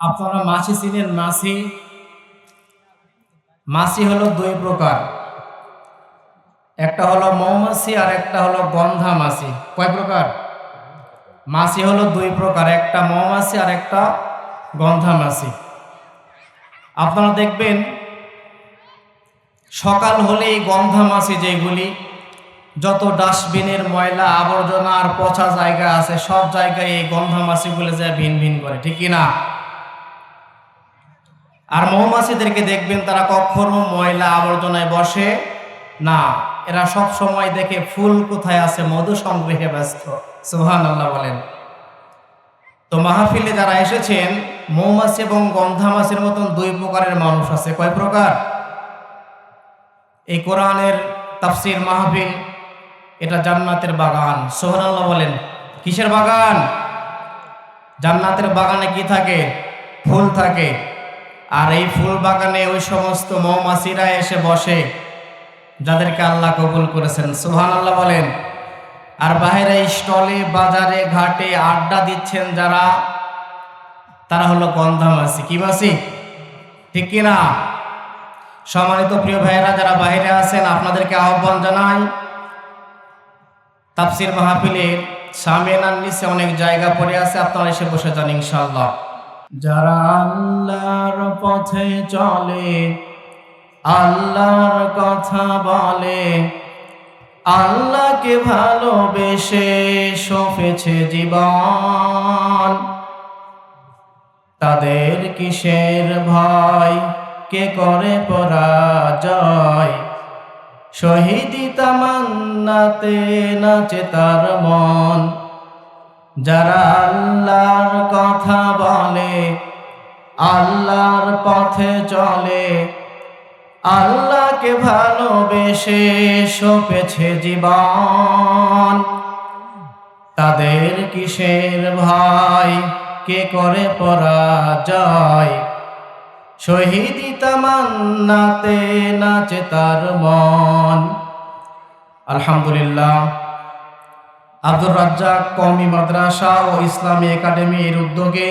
আপনারা মাছি চিনেন মাছি মাছি হলো দুই প্রকার। একটা হলো মৌমাছি আর একটা হলো গন্ধা মাছি। কয় প্রকার? মাছি হলো দুই প্রকার, একটা মৌমাছি আর একটা গন্ধা মাছি। আপনারা দেখবেন, সকাল হলেই গন্ধা মাছি যেগুলি, যত ডাস্টবিনের ময়লা, আবর্জনা আর পচা জায়গা আছে, সব জায়গায় এই গন্ধা মাছিগুলো যায় ভিন ভিন করে, ঠিক না? আর মৌমাছিদেরকে দেখবেন তারা কখনো ময়লা আবর্জনায় বসে না। এরা সব সময় দেখে ফুল কোথায় আছে, মধু সংগ্রহে ব্যস্ত। সুহান আল্লাহ বলেন। তো মাহফিলে যারা এসেছেন, মৌমাছি এবং গন্ধা মাছের মতন দুই প্রকারের মানুষ আছে। কয় প্রকার? এই কোরআনের তাফসির মাহফিল, এটা জান্নাতের বাগান। সোহান আল্লাহ বলেন, কিসের বাগান? জান্নাতের বাগানে কি থাকে? ফুল থাকে। আর এই ফুল বাগানে ওই সমস্ত মৌমাছিরা এসে বসে, যাদেরকে আল্লাহ কবুল করেছেন। সোহান আল্লাহ বলেন, আর বাইরে স্টলে, বাজারে, ঘাটে আড্ডা দিচ্ছেন যারা, তারা হলো গন্ধা মাছি কি মাছি? ঠিক কিনা? সম্মানিত প্রিয় ভাইয়েরা, যারা বাইরে আছেন, আপনাদেরকে আহ্বান জানাই, তাফসির মাহফিলের সামিয়ানার নিচে অনেক জায়গা পড়ে আছে, আপনারা এসে বসে যান ইনশাআল্লাহ। যারা আল্লাহর পথে চলে, আল্লাহর কথা বলে, আল্লাহকে ভালোবেসে সফেছে জীবন। তাদের কিসের ভয়? কে করে পরাজয়? শহীদি তামান্নাতে নাচে তার মন। যারা আল্লাহর কথা বলে, আল্লাহর পথে চলে, আল্লাহকে ভালোবেসে সপেছে জীবন। তাদের কিসের ভাই কে করে পরাজয়? শহীদি তামান্নাতে নাচে তার মন। আলহামদুলিল্লাহ। আব্দুর রাজ্জাক কমি মাদ্রাসা ও ইসলামী একাডেমির উদ্যোগে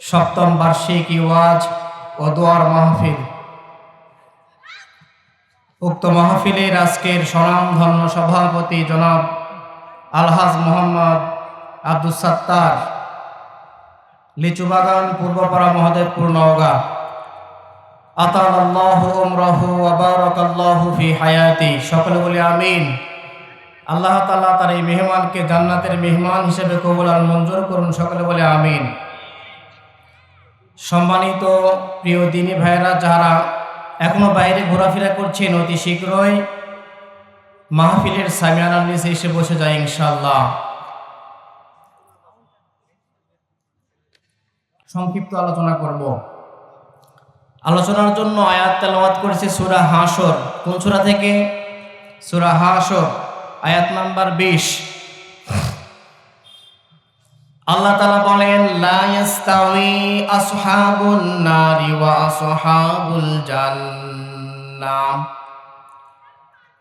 সপ্তম বার্ষিক ইওয়াজ ও দোয়ার মাহফিল। উক্ত মাহফিলের আজকের স্বনামধন্য সভাপতি জনাব আলহাজ মোহাম্মদ আব্দুল সাত্তার, লিচুবাগান পূর্বপাড়া মহাদেবপুর নওগাঁ। আতাল আল্লাহ উমরাহু আবারাকাল্লাহু ফি হায়াতি। সকলে বলি আমিন। আল্লাহ তাআলা তার এই মেহমানকে জান্নাতের মেহমান হিসেবে কবুল আর মঞ্জুর করুন, সকলে বলে আমিন। সম্মানিত প্রিয় দিনী ভাইয়েরা যারা এখনও বাইরে ঘোরাফেরা করছেন, অতি শীঘ্রই মাহফিলের সামিয়ানার নিচে এসে বসে যায় ইনশাল্লাহ সংক্ষিপ্ত আলোচনা করব। আলোচনার জন্য আয়াত তেলাওয়াত করেছে সুরা হাসর কোন সুরা থেকে? সুরা হাসর আয়াত নাম্বার বিশ। আল্লাহ তালা বলেন, লা ইয়াস্তাউই আসহাবুন নারি ওয়া আসহাবুল জান্নাহ।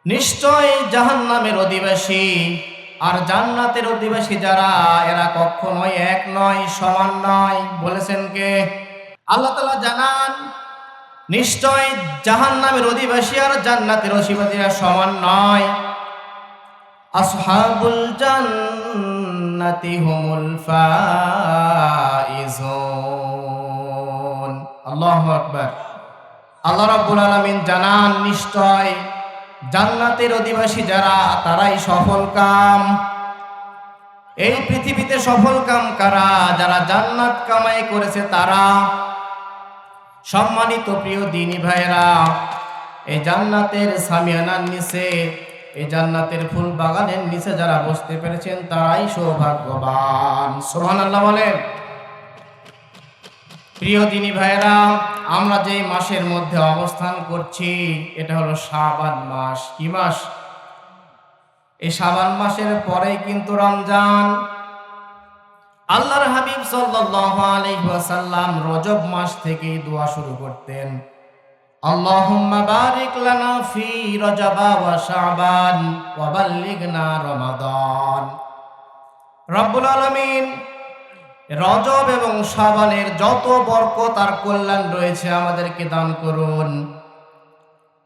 নিশ্চয় জাহান্নামের অধিবাসী আর জান্নাতের অধিবাসী যারা, এরা কখনোই এক নয়, সমান নয়। বলেছেন কে? আল্লাহ তালা জানান, নিশ্চয় জাহান্নামের অধিবাসী আর জান্নাতের অধিবাসীরা সমান নয়। আসহাবুল জান্নাতি হুমুল ফাইজুন। আল্লাহু আকবার। আল্লাহ রাব্বুল আলামিন জানান, নিশ্চয় জান্নাতের অধিবাসী যারা, তারাই সফল কাম। এই পৃথিবীতে সফল কাম কারা? যারা জান্নাত কামাই করেছে, তারা সম্মানিত প্রিয় দিনী ভাইরা এই জান্নাতের সামিয়ানার নিচে এই জান্নাতের ফুল বাগানের নিচে যারা বসতে পেরেছেন তারাই সৌভাগ্যবান। সোহান আল্লাহ বলেন, প্রিয় দিনী ভাইরা আমরা যে মাসের মধ্যে অবস্থান করছি, এটা হলো শাবান মাস। কি মাস? এই শাবান মাসের পরে কিন্তু রমজান। আল্লাহর হাবিব সাল্লাল্লাহু আলাইহি ওয়াসাল্লাম রজব মাস থেকে দোয়া শুরু করতেন। লানা ফি রজবা ওয়া শাবান ওয়া বাল্লিগনা রমাদান। রব্বুল আলামিন রজব এবং সাবানের যত বরকত আর কল্যাণ রয়েছে আমাদেরকে দান করুন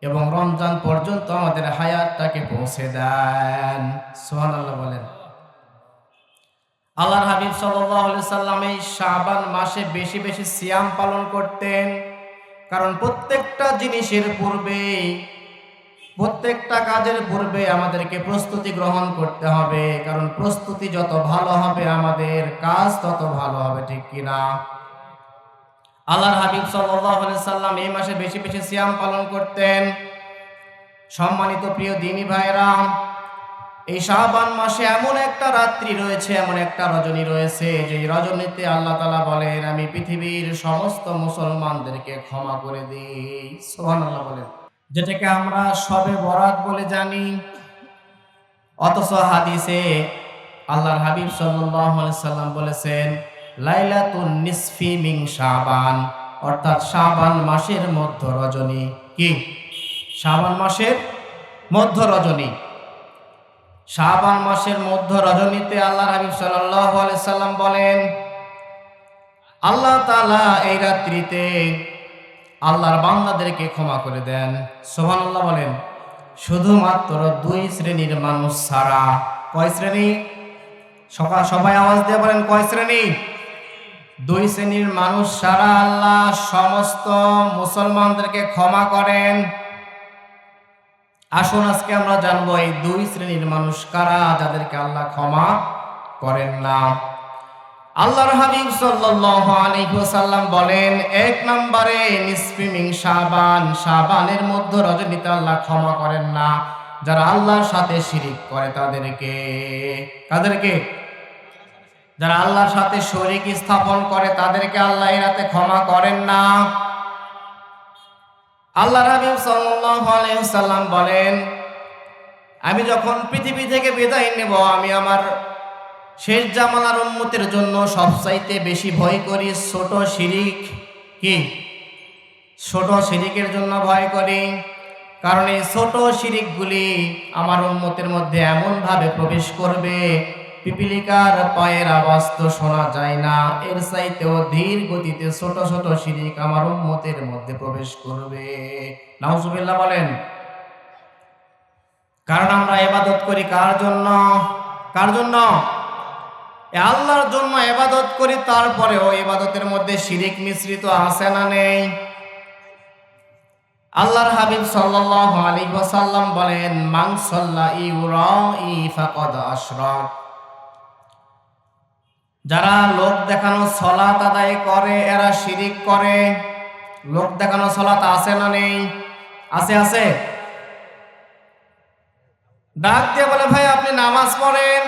এবং রমজান পর্যন্ত আমাদের হায়াতটাকে পৌঁছে দেন। সোহান আল্লাহ বলেন। আল্লাহ হাবিব সাল্লাম এই শাবান মাসে বেশি বেশি সিয়াম পালন করতেন। কারণ প্রত্যেকটা জিনিসের পূর্বে, প্রত্যেকটা কাজের পূর্বে আমাদেরকে প্রস্তুতি গ্রহণ করতে হবে। কারণ প্রস্তুতি যত ভালো হবে, আমাদের কাজ তত ভালো হবে, ঠিক কিনা আল্লাহর হাবিব সাল্লাম এই মাসে বেশি বেশি সিয়াম পালন করতেন। সম্মানিত প্রিয় দিনী ভাইরা এই শাহবান মাসে এমন একটা রাত্রি রয়েছে, এমন একটা রজনী রয়েছে যে রজনীতে আল্লাহ তালা বলেন, আমি পৃথিবীর সমস্ত মুসলমানদেরকে ক্ষমা করে দিই। সোহান আল্লাহ বলেন। যেটাকে আমরা সবে বরাত বলে জানি। অথচ হাদিসে আল্লাহর হাবিব সাল্লাম বলেছেন, লাইলাতুন নিসফি মিং শাবান। অর্থাৎ শাবান মাসের মধ্য রজনী কি? শাবান মাসের মধ্য রজনী। শাবান মাসের মধ্য রজনীতে আল্লাহ হাবিব সাল্লাম বলেন, আল্লাহ তালা এই রাত্রিতে আল্লাহর বান্দাদেরকে ক্ষমা করে দেন। সোহান আল্লাহ বলেন, শুধুমাত্র দুই শ্রেণির মানুষ ছাড়া কয় শ্রেণি? সকাল সবাই আওয়াজ দিয়ে বলেন, কয় শ্রেণি? দুই শ্রেণির মানুষ সারা আল্লাহ সমস্ত মুসলমানদেরকে ক্ষমা করেন। আসুন আজকে আমরা জানব এই দুই শ্রেণির মানুষ কারা যাদেরকে আল্লাহ ক্ষমা করেন না। আল্লাহর হাবিব সাল্লাল্লাহু আলাইহি ওয়াসাল্লাম বলেন, এক নম্বরে নিসফিমিং শাবান, শাবানের মধ্যে রজনীতে আল্লাহ ক্ষমা করেন না। যারা আল্লাহর সাথে শিরিক করে তাদেরকে তাদেরকে, যারা আল্লাহর সাথে শরিক স্থাপন করে তাদেরকে আল্লাহ এরাতে ক্ষমা করেন না। আল্লাহ হাবিব ওয়াসাল্লাম বলেন, আমি যখন পৃথিবী থেকে বিদায় নেব, আমি আমার শেষ জামালার উম্মতের জন্য সবচাইতে বেশি ভয় করি ছোট শিরিক কি? ছোট শিরিকের জন্য ভয় করি। কারণ এই ছোট শিরিকগুলি আমার উন্মতের মধ্যে এমনভাবে প্রবেশ করবে পিপিলিকার পায়ের আওয়াজ তো শোনা যায় না। এর চাইতেও ধীর গতিতে ছোট ছোট শিরিক আমার উন্মতের মধ্যে প্রবেশ করবে। নাউজুবিল্লাহ বলেন, কারণ আমরা এবাদত করি কার জন্য? কার জন্য? আল্লাহর জন্য এবাদত করি, তারপরেও এবাদতের মধ্যে শিরিক মিশ্রিত আছে না নেই? আল্লাহর হাবিব সাল্লাল্লাহু আলাইহি ওয়াসাল্লাম বলেন, মান সাল্লা ইউরাই ফাকাদ আশরাক। যারা লোক দেখানো সলাত আদায় করে, এরা শিরিক করে। লোক দেখানো সলাত আছে না নেই? আছে আছে। ডাক দিয়ে বলে, ভাই, আপনি নামাজ পড়েন?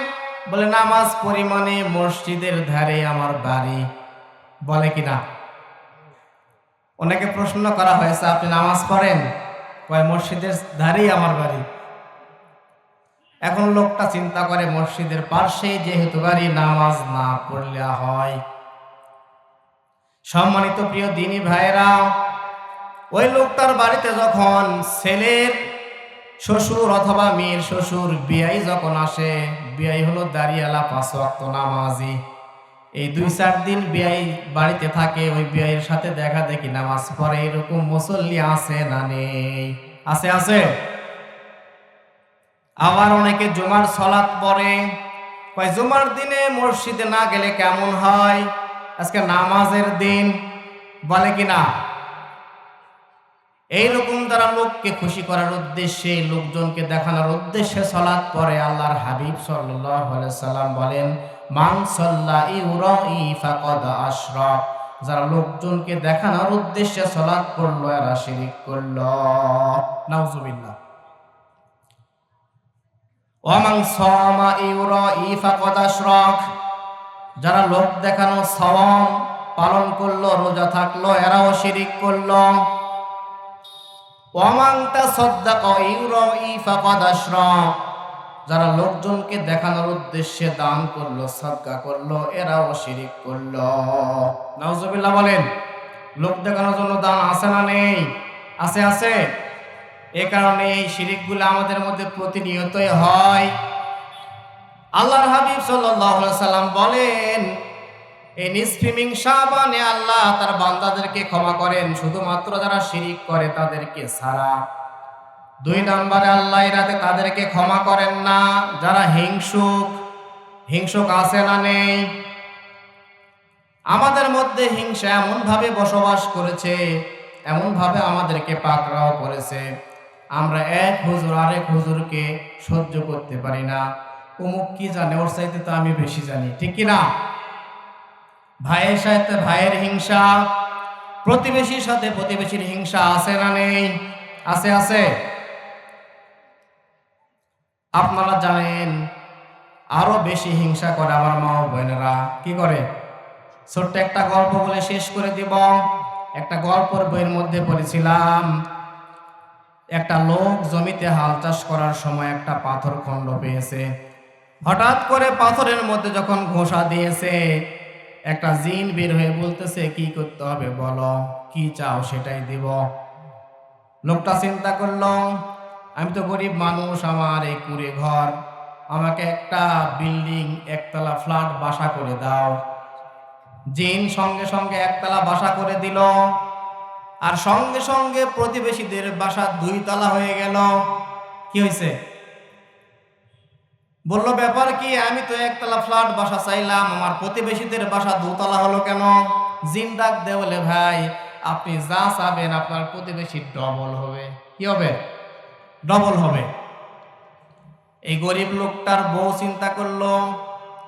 বলে, নামাজ পরিমাণে মসজিদের ধারে আমার বাড়ি। বলে কিনা অনেকে প্রশ্ন করা হয়েছে, আপনি নামাজ পড়েন? মসজিদের ধারেই আমার বাড়ি। এখন লোকটা চিন্তা করে মসজিদের পার্শ্বেই যেহেতু বাড়ি নামাজ না পড়লে হয়। সম্মানিত প্রিয় দিনী ভাইরা ওই লোকটার বাড়িতে যখন ছেলের শ্বশুর অথবা মেয়ের শ্বশুর বিয়াই যখন আসে, বিয়াই হলো দাঁড়িয়ালা পাঁচ অক্ত নামাজি। এই দুই চার দিন বিয়াই বাড়িতে থাকে, ওই বিয়ের সাথে দেখা দেখি নামাজ পড়ে, এরকম মুসল্লি আছে না নেই? আছে আছে? আবার অনেকে জুমার পড়ে। কয়, জুমার দিনে মসজিদে না গেলে কেমন হয়? আজকে নামাজের দিন। বলে কি না? এইরকম তারা লোককে খুশি করার উদ্দেশ্যে, লোকজনকে দেখানোর উদ্দেশ্যে সলাৎ পরে আল্লাহর হাবিব সাল্লাম বলেন, মান যারা লোকজনকে দেখানোর উদ্দেশ্যে সলাৎ পড়ল, এরা শিরিক করল। নাউজুবিল্লাহ। ওয়ামান সামা ইউরাই ফাকাদ আশরাক। যারা লোক দেখানো, সওয়াম পালন করল, রোজা থাকল, এরাও শিরিক করল। ওয়ামাংতা সদ্দাক ইউরাই ফাকাদ আশরাক। যারা লোকজনকে দেখানোর উদ্দেশ্যে দান করল, সদকা করল, এরাও শিরিক করল। নাউজুবিল্লাহ বলেন, লোক দেখানোর জন্য দান আছে না নেই? আছে আছে। এ কারণে এই শিরিকগুলো আমাদের মধ্যে প্রতিনিয়তই হয়। আল্লাহর হাবিব সাল্লাম বলেন এই নিসফিমিং সাবানে আল্লাহ তার বান্দাদেরকে ক্ষমা করেন, শুধুমাত্র যারা শিরিক করে তাদেরকে ছাড়া। দুই নম্বরে আল্লাহ রাতে তাদেরকে ক্ষমা করেন না, যারা হিংসুক। হিংসুক আছে না নেই? আমাদের মধ্যে হিংসা এমনভাবে বসবাস করেছে, এমনভাবে আমাদেরকে পাকড়াও করেছে। আমরা এক হুজুর, আরেক হুজুরকে সহ্য করতে পারি না। অমুক কি জানে, ওর চাইতে তো আমি বেশি জানি, ঠিক কি না? ভাইয়ের সাথে ভাইয়ের হিংসা, প্রতিবেশীর সাথে প্রতিবেশীর হিংসা আছে না নেই? আছে আছে। আপনারা জানেন, আরও বেশি হিংসা করে আমার মা ও বোনেরা। কি করে? ছোট্ট একটা গল্প বলে শেষ করে দিব। একটা গল্পের বইয়ের মধ্যে পড়েছিলাম একটা লোক জমিতে হাল চাষ করার সময় একটা পাথর খণ্ড পেয়েছে। হঠাৎ করে পাথরের মধ্যে যখন ঘোষা দিয়েছে, একটা জিন বের হয়ে বলতেছে, কি করতে হবে বলো? কি চাও সেটাই দিব। লোকটা চিন্তা করল, আমি তো গরিব মানুষ, আমার এই কুড়ে ঘর, আমাকে একটা বিল্ডিং একতলা ফ্ল্যাট বাসা করে দাও। জিন সঙ্গে সঙ্গে একতলা বাসা করে দিল। আর সঙ্গে সঙ্গে প্রতিবেশীদের বাসা দুই তলা হয়ে গেল। কি হয়েছে বলল, ব্যাপার কি? আমি তো একতলা ফ্ল্যাট, বাসা চাইলাম। আমার প্রতিবেশীদের বাসা দুতলা হলো কেন? জিন ডাক দে বলে, ভাই, আপনি যা চাবেন, আপনার প্রতিবেশী ডবল হবে। কি হবে? ডবল হবে। এই গরিব লোকটার বউ চিন্তা করল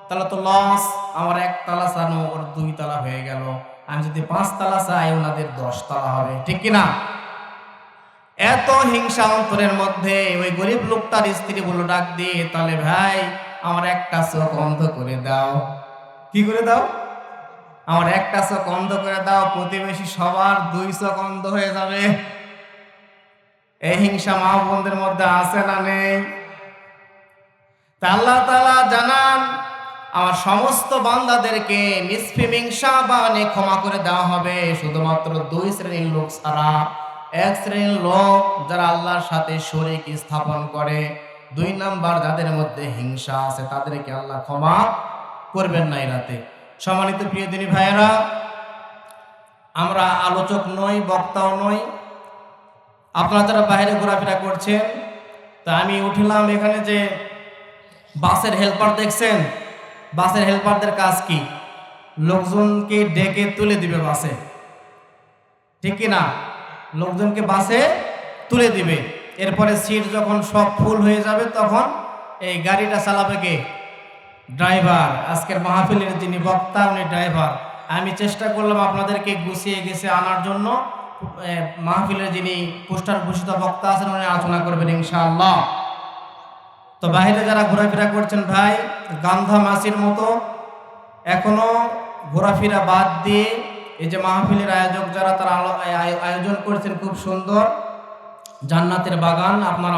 তাহলে তো লস আমার একতলা চানো, ওর দুই তলা হয়ে গেল। আমি যদি পাঁচ তালা চাই, ওনাদের দশ তালা হবে। ঠিক কিনা? এত হিংসা অন্তরের মধ্যে ওই গরিব লোকটার স্ত্রী বলল, ডাক দিয়ে তাহলে ভাই, আমার একটা চোখ অন্ধ করে দাও। কি করে দাও? আমার একটা চোখ অন্ধ করে দাও, প্রতিবেশী সবার দুই চোখ অন্ধ হয়ে যাবে। এই হিংসা মা বোনদের মধ্যে আছে না নেই? তা আল্লাহ তাআলা জানান আমার সমস্ত বান্দাদেরকে নিসফিমিং সাবানে ক্ষমা করে দেওয়া হবে। শুধুমাত্র দুই শ্রেণির লোক ছাড়া এক শ্রেণির লোক যারা আল্লাহর সাথে শরীক স্থাপন করে। দুই নাম্বার যাদের মধ্যে হিংসা আছে, তাদেরকে আল্লাহ ক্ষমা করবেন না এই রাতে। সম্মানিত প্রিয় দিনী ভাইয়েরা, আমরা আলোচক নই, বক্তাও নই। আপনারা যারা বাইরে ঘোরাফেরা করছেন, তা আমি উঠলাম এখানে যে বাসের হেল্পার দেখছেন বাসের হেল্পারদের কাজ কি? লোকজনকে ডেকে তুলে দিবে বাসে। ঠিক না? লোকজনকে বাসে তুলে দিবে। এরপরে সিট যখন সব ফুল হয়ে যাবে, তখন এই গাড়িটা চালাবে কে? ড্রাইভার। আজকের মাহফিলের যিনি বক্তা, উনি ড্রাইভার। আমি চেষ্টা করলাম আপনাদেরকে গুছিয়ে গেছে আনার জন্য। মাহফিলের যিনি পোস্টার ঘোষিত বক্তা আছেন, উনি আলোচনা করবেন ইনশাআল্লাহ। তো বাহিরে যারা ঘোরাফেরা করছেন ভাই, গান্ধা মাসির মতো, এখনও ঘোরাফেরা বাদ দিয়ে এই যে মাহফিলের আয়োজক যারা তারা আয়োজন করেছেন, খুব সুন্দর। জান্নাতের বাগান, আপনারা